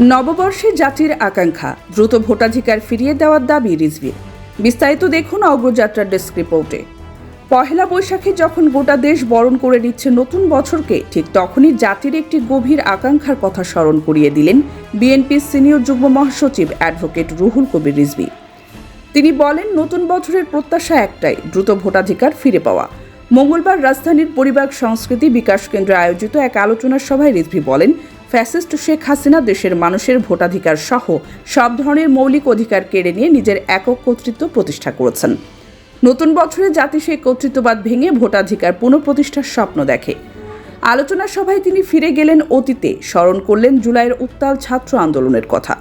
নববর্ষে জাতির আকাঙ্ক্ষা, দ্রুত ভোটাধিকার ফিরিয়ে দেওয়ার দাবি রিজভির বিস্তারিত দেখুন অগ্রযাত্রার ডেস্ক রিপোর্টে। পহেলা বৈশাখে যখন গোটা দেশ বরণ করে নিচ্ছে নতুন বছরকে, ঠিক তখনই জাতির একটি গভীর আকাঙ্ক্ষার কথা স্মরণ করিয়ে দিলেন বিএনপির সিনিয়র যুগ্ম মহাসচিব অ্যাডভোকেট রুহুল কবির রিজভি। তিনি বলেন, নতুন বছরের প্রত্যাশা একটাই, দ্রুত ভোটাধিকার ফিরে পাওয়া। মঙ্গলবার রাজধানীর পরিবার সংস্কৃতি বিকাশ কেন্দ্রে আয়োজিত এক আলোচনা সভায় রিজভি বলেন ফ্যাসিস্ট শেখ হাসিনা দেশের মানুষের ভোটাধিকার সহ সব ধরনের মৌলিক অধিকার কেড়ে নিয়ে নিজের একক কর্তৃত্ব প্রতিষ্ঠা করেছেন। নতুন বছরে জাতি সেই কর্তৃত্ববাদ ভেঙে ভোটাধিকার পুনঃপ্রতিষ্ঠার স্বপ্ন দেখে। আলোচনা সভায় তিনি ফিরে গেলেন অতীতে, স্মরণ করলেন জুলাইয়ের উত্তাল ছাত্র আন্দোলনের কথা।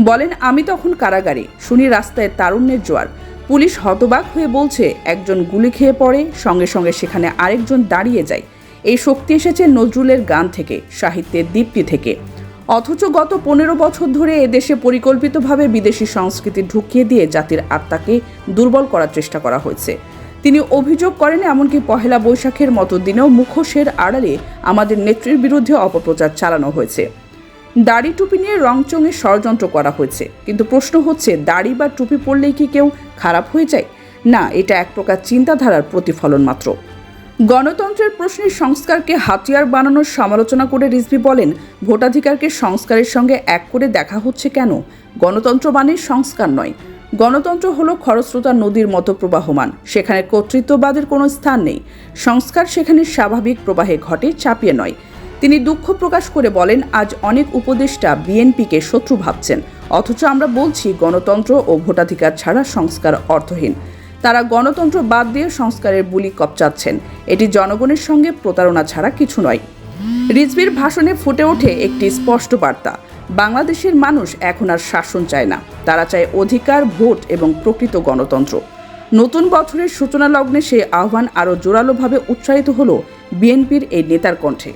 বলেন, আমি তখন কারাগারে, শুনি রাস্তায় তারুণ্যের জোয়ার। পুলিশ হতবাক হয়ে বলছে, একজন গুলি খেয়ে পড়ে, সঙ্গে সঙ্গে সেখানে আরেকজন দাঁড়িয়ে যায়। এই শক্তি এসেছে নজরুলের গান থেকে, সাহিত্যের দীপ্তি থেকে। অথচ গত পনেরো বছর ধরে এদেশে পরিকল্পিতভাবে বিদেশি সংস্কৃতি ঢুকিয়ে দিয়ে জাতির আত্মাকে দুর্বল করার চেষ্টা করা হয়েছে। তিনি অভিযোগ করেন, এমনকি পহেলা বৈশাখের মতো দিনেও মুখোশের আড়ালে আমাদের নেত্রীর বিরুদ্ধে অপপ্রচার চালানো হয়েছে। দাড়ি টুপি নিয়ে রংচঙে ষড়যন্ত্র করা হয়েছে। কিন্তু প্রশ্ন হচ্ছে, দাড়ি বা টুপি পরলেই কি কেউ খারাপ হয়ে যায়? না, এটা এক প্রকার চিন্তাধারার প্রতিফলন মাত্র। গণতন্ত্রের প্রশ্নে সংস্কারকে হাতিয়ার বানানোর সমালোচনা করে রিজভি বলেন, ভোটাধিকারকে সংস্কারের সঙ্গে এক করে দেখা হচ্ছে কেন? গণতন্ত্র মানে সংস্কার নয়। গণতন্ত্র হলো খরস্রোতা নদীর মতো প্রবাহমান। সেখানে কর্তৃত্ববাদের কোনো স্থান নেই। সংস্কার সেখানে স্বাভাবিক প্রবাহে ঘটে, চাপিয়ে নয়। তিনি দুঃখ প্রকাশ করে বলেন, আজ অনেক উপদেষ্টা বিএনপিকে শত্রু ভাবছেন। অথচ আমরা বলছি, গণতন্ত্র ও ভোটাধিকার ছাড়া সংস্কার অর্থহীন। তারা গণতন্ত্র বাদ দিয়ে সংস্কারের বুলি কপচাচ্ছেন এটি জনগণের সঙ্গে প্রতারণা ছাড়া কিছু নয়। রিজভির ভাষণে ফুটে ওঠে একটি স্পষ্ট বার্তা। বাংলাদেশের মানুষ এখন আর শাসন চায় না। তারা চায় অধিকার, ভোট এবং প্রকৃত গণতন্ত্র। নতুন বছরের সূচনা লগ্নে সে আহ্বান আরও জোরালোভাবে উৎসাহিত হল বিএনপির এই নেতার কণ্ঠে।